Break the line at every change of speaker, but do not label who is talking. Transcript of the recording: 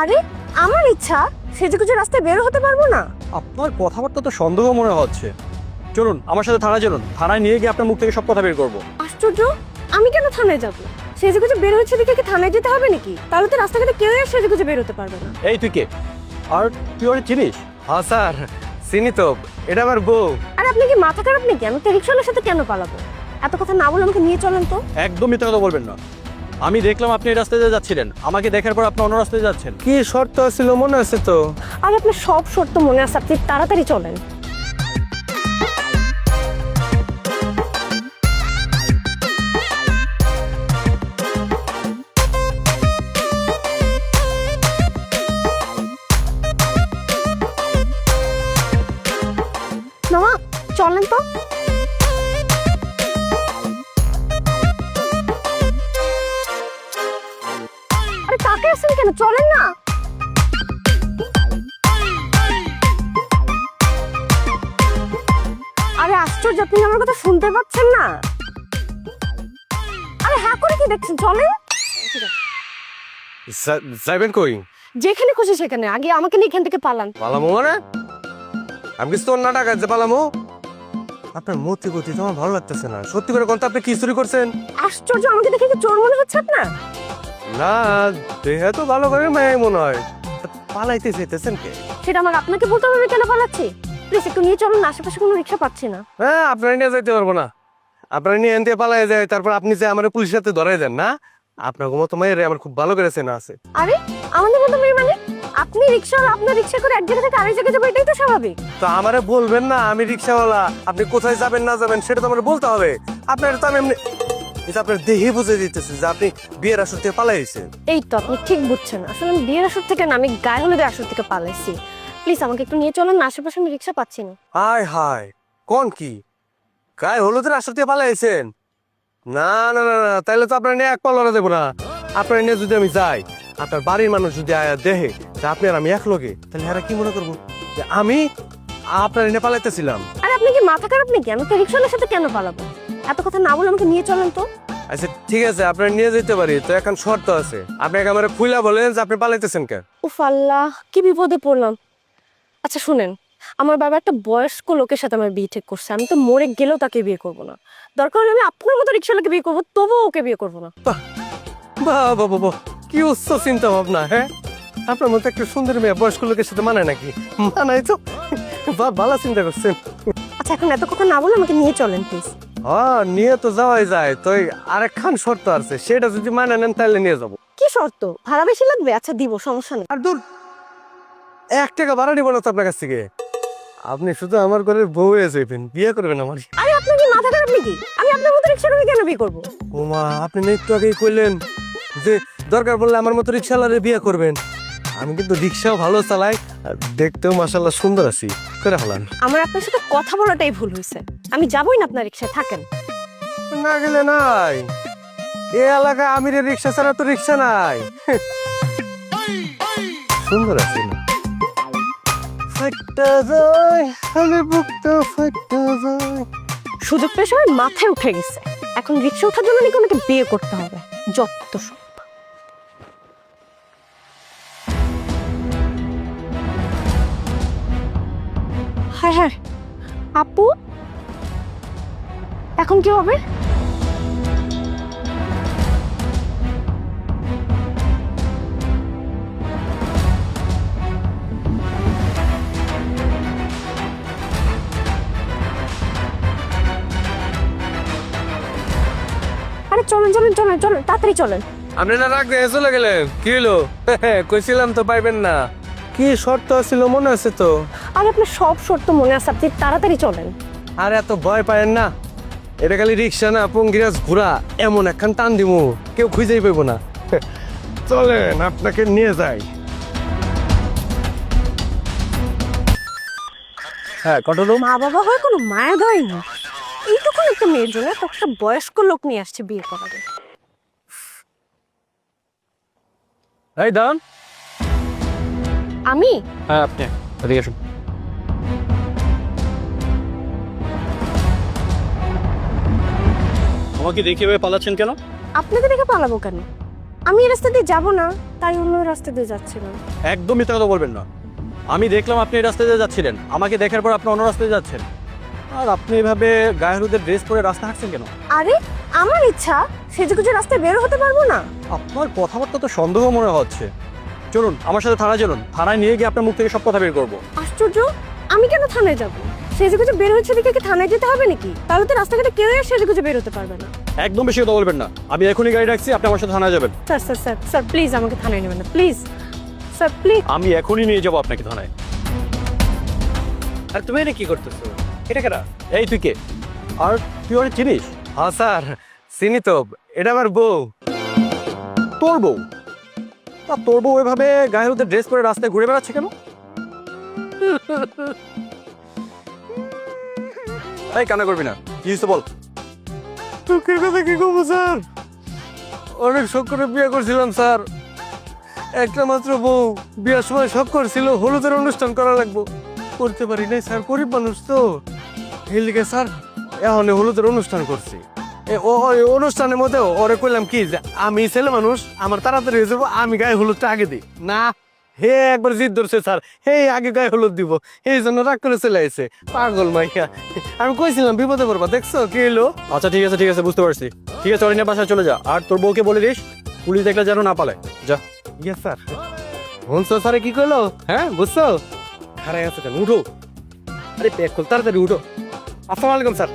আরে আমার ইচ্ছা সেজেগুজে রাস্তায় বের হতে পারব না।
আপনার কথাবার্তা তো সন্দেহ মনে হচ্ছে। চলুন আমার সাথে থানায় চলুন। থানায় নিয়ে গিয়ে আপনার মুখ থেকে সব কথা বের করব।
আশ্চর্য আমি কেন থানায় যাব? সেজেগুজে বের হচ্ছে দেখে কি থানায় যেতে হবে নাকি? তাহলে তো রাস্তাঘাটে কেউ আর সেজেগুজে বের হতে পারবে না।
এই তুই কে? আর তুই ওরে চিনিস?
হ্যাঁ স্যার। চিনি তো। এটা আমার বউ।
আরে আপনি কি মাথা খারাপ নাকি? আমি তো রিক্সাওয়ালার সাথে কেন পালাবো? এত কথা না বলে আমাকে নিয়ে চলেন তো।
একদম মিথ্যা কথা বলবেন না। আমি দেখলাম আপনি এই রাস্তায় দিয়ে যাচ্ছিলেন। আমাকে দেখার পর আপনি অন্য রাস্তায় যাচ্ছেন।
কি শর্ত ছিল মনে আছে তো?
আর আপনার সব শর্ত মনে আছে আপনি তাড়াতাড়ি চলেন। মামা চলেন তো। কেন? চলেন না। আরে আশ্চর্য আপনি আমার কথা শুনতে পাচ্ছেন না। আরে হ্যাঁ করে কি দেখছেন? চলেন।
কই?
যেখানে খুশি সেখানে। আগে আমাকে নিয়ে এখান থেকে পালান।
পালামো মানে? আমি কিছু তোর যে পালামো? আপনার মতি গতি তো আমার ভালো লাগতেছে না। সত্যি করে কোনটা আপনি কি চুরি করছেন?
আশ্চর্য আমাকে দেখে কি চোর মনে হচ্ছে আপনার?
না দেহে তো ভালো করে মেয়ে মনে হয়। পালাইতে যেতেছেন কে?
সেটা আমার আপনাকে বলতে হবে কেন পালাচ্ছি? প্লিজ একটু নিয়ে চলুন আশেপাশে কোনো রিক্সা পাচ্ছি না।
হ্যাঁ আপনারা নিয়ে যাইতে পারব না। আপনারা নিয়ে এনতে পালাই যায় তারপর আপনি যে আমার পুলিশের হাতে ধরাই দেন না? আপনার মতো মেয়ের আমার খুব ভালো করে চেনা আছে।
আরে আমাদের মতো মেয়ে মানে? আপনি রিক্সা আপনার রিক্সা করে এক জায়গা থেকে আরেক জায়গায় যাব এটাই তো স্বাভাবিক।
তো আমারে বলবেন না আমি রিক্সাওয়ালা। আপনি কোথায় যাবেন না যাবেন সেটা তো আমার বলতে হবে। আপনার তো আমি এমনি এটা আপনার দেহে বুঝে দিতেছে যে আপনি বিয়ের আসর থেকে পালাইছেন।
এই তো আপনি ঠিক বুঝছেন। আসলে আমি বিয়ের আসর থেকে না আমি গায়ে হলুদের আসর থেকে পালাইছি। প্লিজ আমাকে একটু নিয়ে চলেন না আশেপাশে আমি রিক্সা পাচ্ছি না।
হায় হায় কোন কি? গায়ে হলুদের আসর থেকে পালাইছেন? না না না না তাইলে তো আপনার নিয়ে এক পাল্লা দেবো না। আপনার নিয়ে যদি আমি যাই আপনার বাড়ির মানুষ যদি আয়া দেহে যে আপনি আর আমি এক লোকে তাহলে এরা কি মনে করব? যে আমি আপনার এনে পালাইতেছিলাম।
আরে আপনি কি মাথা খারাপ নাকি? আমি তো রিক্সাওয়ালার সাথে কেন পালাবো? এত কথা না বলে আমাকে নিয়ে চলেন তো।
আচ্ছা ঠিক আছে আপনার নিয়ে যেতে পারি তো এখন শর্ত আছে। আপনি আমার খুইলা বলেন যে আপনি পালাইতেছেন কেন
উফ আল্লাহ কি বিপদে পড়লাম। আচ্ছা শুনেন আমার বাবা একটা বয়স্ক লোকের সাথে আমার বিয়ে ঠিক করছে আমি তো মরে গেলেও তাকে বিয়ে করব না। দরকার হলে আমি আপনার মতো রিক্সাওয়ালাকে বিয়ে করব তবুও ওকে বিয়ে করব না।
বাহ বাহ বাহ, কি উচ্চ চিন্তা ভাবনা হ্যাঁ? আপনার মতো একটা সুন্দর মেয়ে বয়স্ক লোকের সাথে মানায় নাকি? মানাই তো? বাহ ভালো চিন্তা করছেন।
আচ্ছা এখন এত কথা না বলে আমাকে নিয়ে চলেন প্লিজ
হ্যাঁ নিয়ে তো যাওয়াই যায়। তো আরেকখান শর্ত আছে সেটা যদি মানে নেন তাহলে নিয়ে যাব।
কি শর্ত? ভাড়া বেশি লাগবে? আচ্ছা দিব সমস্যা নেই।
আর দূর এক টাকা ভাড়া নিব না তো আপনার কাছ থেকে। আপনি শুধু আমার ঘরের বউ হয়ে যাবেন বিয়ে করবেন আমার।
আরে আপনার কি মাথা খারাপ নাকি? আমি আপনার মতো রিক্সাওয়ালাকে কেন বিয়ে করব?
ওমা আপনি না একটু আগেই কইলেন যে দরকার পড়লে আমার মতো রিক্সাওয়ালারে বিয়ে করবেন। আমি কিন্তু রিক্সাও ভালো চালাই আর দেখতেও মাসাল্লাহ সুন্দর আছি। করে হলাম
আমার আপনার সাথে কথা বলাটাই ভুল হয়েছে। আমি যাবোই না আপনার রিক্সায় থাকেন।
না গেলে নাই। এ এলাকায় আমির রিক্সা ছাড়া তো রিক্সা নাই। সুন্দর আছি না। ফাট্টা যায় খালি বুকটা ফাট্টা যায়।
সুযোগ পেয়ে সবাই মাথায় উঠে গেছে। এখন রিক্সা ওঠার জন্য নাকি ওনাকে বিয়ে করতে হবে। যত সব। হ্যাঁ হ্যাঁ। আপু? এখন কি হবে? আরে চলেন চলেন চলেন চলেন, তাড়াতাড়ি চলেন।
আপনি না রাখ দিয়ে চলে গেলেন? কি হলো? কইছিলাম তো পাইবেন না। কি শর্ত ছিল মনে আছে তো?
আর আপনার সব শর্ত মনে আছে আপনি তাড়াতাড়ি চলেন।
আর এত ভয় পায়েন না। এটা খালি রিক্সা না পঙ্গিরাজ ঘোরা এমন একখান টান দিমু কেউ খুঁজেই পাইব না। চলেন আপনাকে নিয়ে যাই।
হ্যাঁ কটলো
মা বাবা হয়ে কোনো মায়া দেয় না। এইটুকু একটা মেয়ের জন্য একটা বয়স্ক লোক নিয়ে আসছে বিয়ে করাবে
এই দাঁড়ান।
আমি?
হ্যাঁ আপনি এদিকে আসুন। আমাকে দেখে এভাবে পালাচ্ছেন কেন?
আপনাকে দেখে পালাবো কেন? আমি এই রাস্তা দিয়ে যাব না তাই অন্য রাস্তা দিয়ে যাচ্ছিলাম
একদম মিথ্যা কথা বলবেন না। আমি দেখলাম আপনি এই রাস্তা দিয়ে যাচ্ছিলেন। আমাকে দেখার পর আপনি অন্য রাস্তায় যাচ্ছেন। আর আপনি এভাবে গায়ে হলুদের ড্রেস পরে রাস্তা হাঁটছেন কেন?
আরে আমার ইচ্ছা সেজেগুজে রাস্তায় বের হতে পারব না।
আপনার কথাবার্তা তো সন্দেহ মনে হচ্ছে। চলুন আমার সাথে থানায় চলুন। থানায় নিয়ে গিয়ে আপনার মুখ থেকে সব কথা বের করব।
আশ্চর্য? আমি কেন থানায় যাব? সেজেগুজে বের হচ্ছে দিকে কি থানায় যেতে হবে নাকি? তাহলে তো রাস্তাঘাটে কেউ আর সেজেগুজে বের হতে পারবে না।
একদম বেশি কথা বলবেন না। আমি এখনই গাড়ি রাখছি আপনি আমার সাথে থানায় যাবেন।
Sir sir sir sir please আমাকে থানায় নেবেন না প্লিজ। Sir please.
আমি এখনই নিয়ে যাব আপনাকে থানায়।
আর তুমি এটা কি করতেছো? এটা কেনা
এই তুই কে? আর তুই অনেক চিনিস?
হ্যাঁ স্যার। চিনি তো। এটা আমার বউ।
তোর বউ? তা তোর বউ এভাবে গায়ে হলুদের ড্রেস পরে রাস্তায় ঘুরে বেড়াচ্ছে কেন? এই কান্না করবি না। কি হয়েছে বল?
দুঃখের কথা কি কমো স্যার? অনেক শখ করে বিয়ে করছিলাম, স্যার। একটা মাত্র বউ বিয়ের সময় শখ করছিল, হলুদের অনুষ্ঠান করা লাগবো। করতে পারি নাই, স্যার, গরিব মানুষ তো। এই স্যার এখন হলুদের অনুষ্ঠান করছি। ওই অনুষ্ঠানের মধ্যে ওরে কইলাম কি যে আমি ছেলে মানুষ আমার তাড়াতাড়ি হয়ে যাব আমি গায়ে হলুদটা আগে দিই। না হে একবার জিদ ধরছে স্যার হে আগে গায়ে হলুদ দিব। এই জন্য রাগ করে চলে আইছে। পাগল মাইয়া। আমি কইছিলাম বিপদে পড়বা দেখছ? কি এলো?
আচ্ছা ঠিক আছে ঠিক আছে বুঝতে পারছি। ঠিক আছে অরিনের বাসায় চলে যা। আর তোর বউকে বলে দিস পুলিশ দেখলে যেন না পালায় যা।
ইয়েস স্যার হনসো স্যারে কি করল হ্যাঁ বুঝছ? খারাই আছে কেন? উঠো। আরে ব্যাগ খোল তাড়াতাড়ি উঠো। আসসালামু আলাইকুম স্যার।